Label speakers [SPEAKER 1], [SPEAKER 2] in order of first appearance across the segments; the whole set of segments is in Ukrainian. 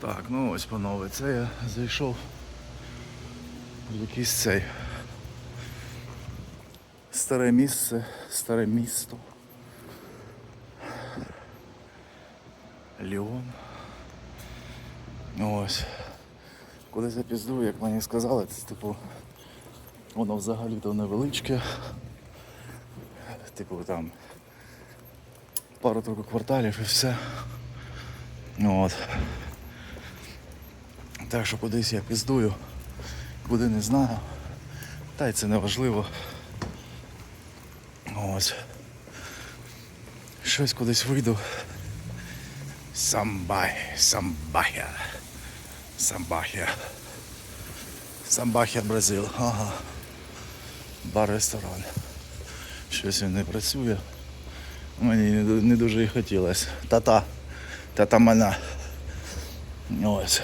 [SPEAKER 1] Так, ну ось, панове, це я зайшов в якийсь цей старе місце, старе місто. Ліон. Ось. Куди запіздую, як мені сказали, це типу воно взагалі-то невеличке. Типу там пару трохи кварталів і все. От. Так що кудись я піздую, куди не знаю. Та й це не важливо. Ось. Щось кудись вийду. Самбай, самбахя. Самбахя. Самбахя Бразил. Ага. Бар-ресторан. Щось він не працює. Мені не дуже і хотілося. Та-та. Та-та мене. Ось.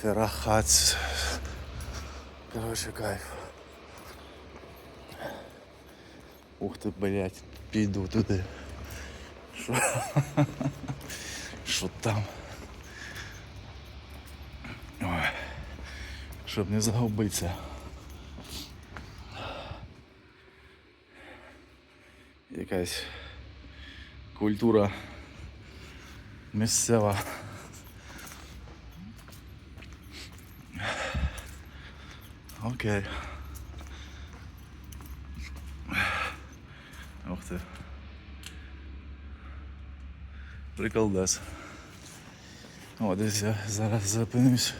[SPEAKER 1] Ферахац. Короче, кайф. Ух ти, блядь, піду туди. Що? Що там? Ой. Щоб не загубитися. Якась культура місцева. Окей. Ух ти. Приколдес. О, десь я зараз зупинюсь.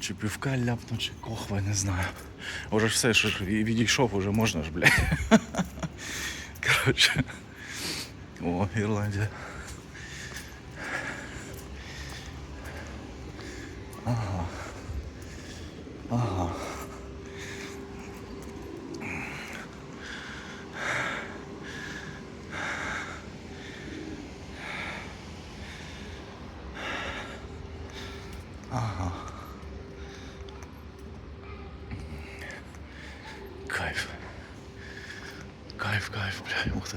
[SPEAKER 1] Чи півка ляпну, чи кохва, не знаю. Уже все, що відійшов, уже можна ж, блядь. Коротше. О, Ірландія. Кайф. Кайф, кайф, бля, ух ти.